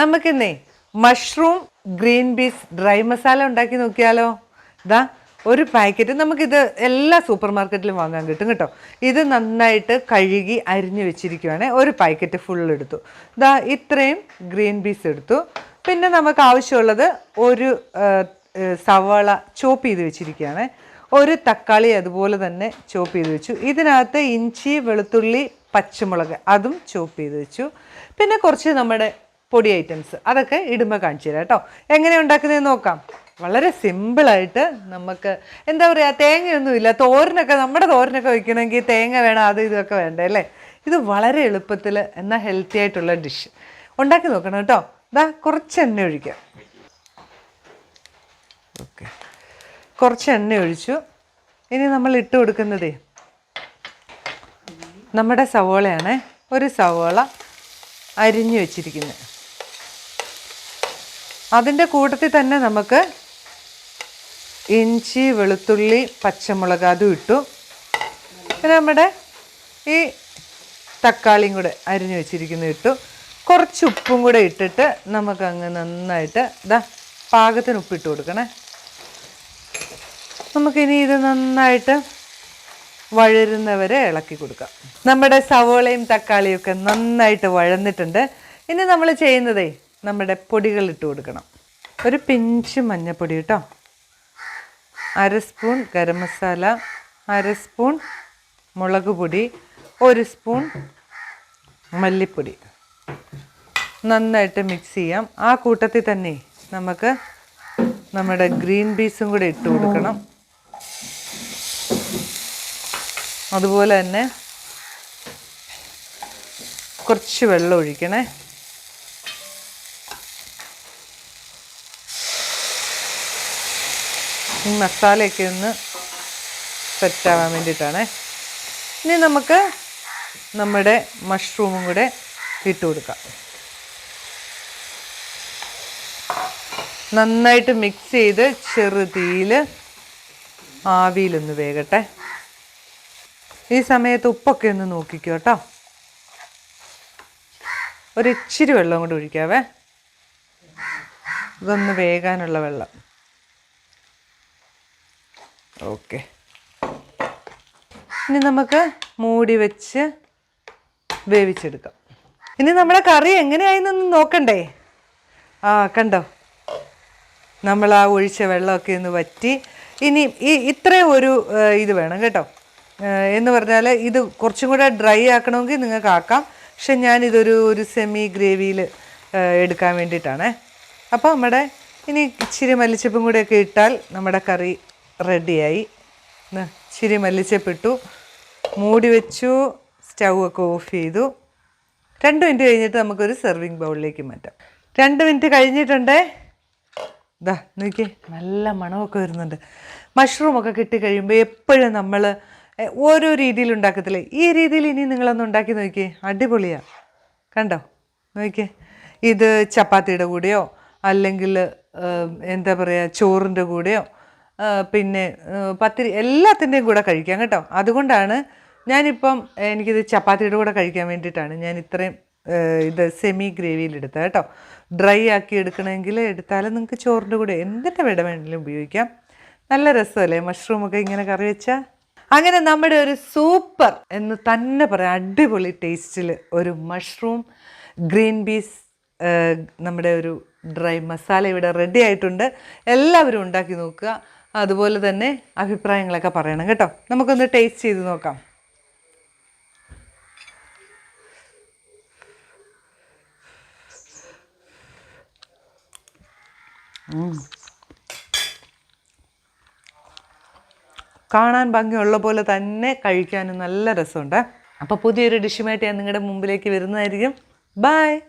നമുക്കിന്നേ mushroom green peas dry masala ഉണ്ടാക്കി നോക്കിയാലോ? ഇതാ ഒരു പാക്കറ്റ് നമുക്കിത് എല്ലാ സൂപ്പർ മാർക്കറ്റിലും വാങ്ങാൻ കിട്ടും കേട്ടോ. ഇത് നന്നായിട്ട് കഴുകി അരിഞ്ഞു വെച്ചിരിക്കുവാണേ ഒരു പാക്കറ്റ് ഫുൾ എടുത്തു. ഇതാ ഇത്രയും ഗ്രീൻ പീസ് എടുത്തു. പിന്നെ നമുക്ക് ആവശ്യമുള്ളത് ഒരു സവാള ചോപ്പ് ചെയ്ത് വെച്ചിരിക്കുകയാണ്. ഒരു തക്കാളി അതുപോലെ തന്നെ ചോപ്പ് ചെയ്ത് വെച്ചു. ഇതിനകത്ത് ഇഞ്ചി വെളുത്തുള്ളി പച്ചമുളക് അതും ചോപ്പ് ചെയ്ത് വെച്ചു. പിന്നെ കുറച്ച് നമ്മുടെ പൊടി ഐറ്റംസ് അതൊക്കെ ഇടുമ്പോൾ കാണിച്ചു തരാം കേട്ടോ. എങ്ങനെ ഉണ്ടാക്കുന്നതെന്ന് നോക്കാം. വളരെ സിമ്പിളായിട്ട് നമുക്ക് എന്താ പറയുക തേങ്ങയൊന്നുമില്ല. തോരനൊക്കെ നമ്മുടെ തോരനൊക്കെ വയ്ക്കണമെങ്കിൽ തേങ്ങ വേണം അത് ഇതൊക്കെ വേണ്ടേ അല്ലേ? ഇത് വളരെ എളുപ്പത്തിൽ എന്നാൽ ഹെൽത്തി ആയിട്ടുള്ള ഡിഷ് ഉണ്ടാക്കി നോക്കണം കേട്ടോ. ഇതാ കുറച്ച് എണ്ണ ഒഴിക്കാം ഓക്കെ കുറച്ച് എണ്ണ ഒഴിച്ചു. ഇനി നമ്മൾ ഇട്ട് കൊടുക്കുന്നതേ നമ്മുടെ സവോളയാണ്. ഒരു സവോള അരിഞ്ഞു വെച്ചിരിക്കുന്നത്. അതിന്റെ കൂട്ടത്തിൽ തന്നെ നമുക്ക് ഇഞ്ചി വെളുത്തുള്ളി പച്ചമുളക് അതും ഇട്ടു. പിന്നെ നമ്മുടെ ഈ തക്കാളിയും കൂടെ അരിഞ്ഞു വെച്ചിരിക്കുന്നത് ഇട്ടു. കുറച്ച് ഉപ്പും കൂടെ ഇട്ടിട്ട് നമുക്കങ്ങ് നന്നായിട്ട് ഇതാ പാകത്തിന് ഉപ്പിട്ട് കൊടുക്കണേ. നമുക്കിനി ഇത് നന്നായിട്ട് വഴരുന്നവരെ ഇളക്കി കൊടുക്കാം. നമ്മുടെ സവോളയും തക്കാളിയും ഒക്കെ നന്നായിട്ട് വഴന്നിട്ടുണ്ട്. ഇനി നമ്മൾ ചെയ്യുന്നതേ നമ്മുടെ പൊടികൾ ഇട്ട് കൊടുക്കണം. ഒരു പിഞ്ച് മഞ്ഞൾപ്പൊടി കേട്ടോ. അര സ്പൂൺ ഗരം മസാല അര സ്പൂൺ മുളക് പൊടി ഒരു സ്പൂൺ മല്ലിപ്പൊടി. നന്നായിട്ട് മിക്സ് ചെയ്യാം. ആ കൂട്ടത്തിൽ തന്നെ നമുക്ക് നമ്മുടെ ഗ്രീൻ പീസും കൂടെ ഇട്ട് കൊടുക്കണം. അതുപോലെ തന്നെ കുറച്ച് വെള്ളം ഒഴിക്കണേ. ഈ മസാലയൊക്കെ ഒന്ന് സെറ്റാവാൻ വേണ്ടിയിട്ടാണ്. ഇനി നമുക്ക് നമ്മുടെ മഷ്റൂമും കൂടെ ഇട്ട് കൊടുക്കാം. നന്നായിട്ട് മിക്സ് ചെയ്ത് ചെറുതീയിൽ ആവിയിലൊന്ന് വേകട്ടെ. ഈ സമയത്ത് ഉപ്പൊക്കെ ഒന്ന് നോക്കിക്കോ കേട്ടോ. ഒരിച്ചിരി വെള്ളം കൂടി ഒഴിക്കാവേ. ഇതൊന്ന് വേകാനുള്ള വെള്ളം. ഓക്കെ. ഇനി നമുക്ക് മൂടി വെച്ച് വേവിച്ചെടുക്കാം. ഇനി നമ്മുടെ കറി എങ്ങനെയായിന്നൊന്ന് നോക്കണ്ടേ? ആ കണ്ടോ? നമ്മൾ ആ ഒഴിച്ച വെള്ളമൊക്കെ ഒന്ന് വറ്റി. ഇനി ഈ ഇത്രയും ഒരു ഇത് വേണം കേട്ടോ. എന്ന് പറഞ്ഞാൽ ഇത് കുറച്ചും കൂടെ ഡ്രൈ ആക്കണമെങ്കിൽ നിങ്ങൾക്ക് ആക്കാം. പക്ഷെ ഞാനിതൊരു ഒരു സെമി ഗ്രേവിയിൽ എടുക്കാൻ വേണ്ടിയിട്ടാണേ. അപ്പോൾ നമ്മുടെ ഇനി ഇച്ചിരി മല്ലിച്ചപ്പും കൂടെയൊക്കെ ഇട്ടാൽ നമ്മുടെ കറി റെഡിയായി. ഇച്ചിരി മല്ലിച്ചപ്പിട്ടു. മൂടി വെച്ചു. സ്റ്റൗ ഒക്കെ ഓഫ് ചെയ്തു. രണ്ട് മിനിറ്റ് കഴിഞ്ഞിട്ട് നമുക്കൊരു സെർവിങ് ബൗളിലേക്ക് മാറ്റാം. രണ്ട് മിനിറ്റ് കഴിഞ്ഞിട്ടുണ്ടേ? ഇതാ നോക്കി നല്ല മണമൊക്കെ വരുന്നുണ്ട്. മഷ്റൂമൊക്കെ കിട്ടിക്കഴിയുമ്പോൾ എപ്പോഴും നമ്മൾ ഓരോ രീതിയിൽ ഉണ്ടാക്കത്തില്ലേ? ഈ രീതിയിൽ ഇനി നിങ്ങളൊന്ന് ഉണ്ടാക്കി നോക്കിയേ. അടിപൊളിയാണ് കണ്ടോ? നോക്കിയേ. ഇത് ചപ്പാത്തിയുടെ കൂടെയോ അല്ലെങ്കിൽ എന്താ പറയുക ചോറിന്റെ കൂടെയോ പിന്നെ പത്തിരി എല്ലാത്തിന്റെയും കൂടെ കഴിക്കാം കേട്ടോ. അതുകൊണ്ടാണ് ഞാനിപ്പം എനിക്കിത് ചപ്പാത്തിയുടെ കൂടെ കഴിക്കാൻ വേണ്ടിയിട്ടാണ് ഞാൻ ഇത്രയും ഇത് സെമി ഗ്രേവിയിൽ എടുത്തത് കേട്ടോ. ഡ്രൈ ആക്കി എടുക്കണമെങ്കിൽ എടുത്താലും നിങ്ങൾക്ക് ചോറിന്റെ കൂടെ എന്തിന്റെ വിട വേണമെങ്കിലും ഉപയോഗിക്കാം. നല്ല രസമല്ലേ? മഷ്റൂമൊക്കെ ഇങ്ങനെ കറി വെച്ചാൽ അങ്ങനെ നമ്മുടെ ഒരു സൂപ്പർ എന്ന് തന്നെ പറയാം. അടിപൊളി ടേസ്റ്റിൽ ഒരു മഷ്റൂം ഗ്രീൻ പീസ് നമ്മുടെ ഒരു ഡ്രൈ മസാല ഇവിടെ റെഡി ആയിട്ടുണ്ട്. എല്ലാവരും ഉണ്ടാക്കി നോക്കുക. അതുപോലെ തന്നെ അഭിപ്രായങ്ങളൊക്കെ പറയണം കേട്ടോ. നമുക്കൊന്ന് ടേസ്റ്റ് ചെയ്ത് നോക്കാം. കാണാൻ ഭംഗിയുള്ള പോലെ തന്നെ കഴിക്കാനും നല്ല രസമുണ്ട്. അപ്പോൾ പുതിയൊരു ഡിഷുമായിട്ട് ഞാൻ നിങ്ങളുടെ മുമ്പിലേക്ക് വരുന്നതായിരിക്കും. ബൈ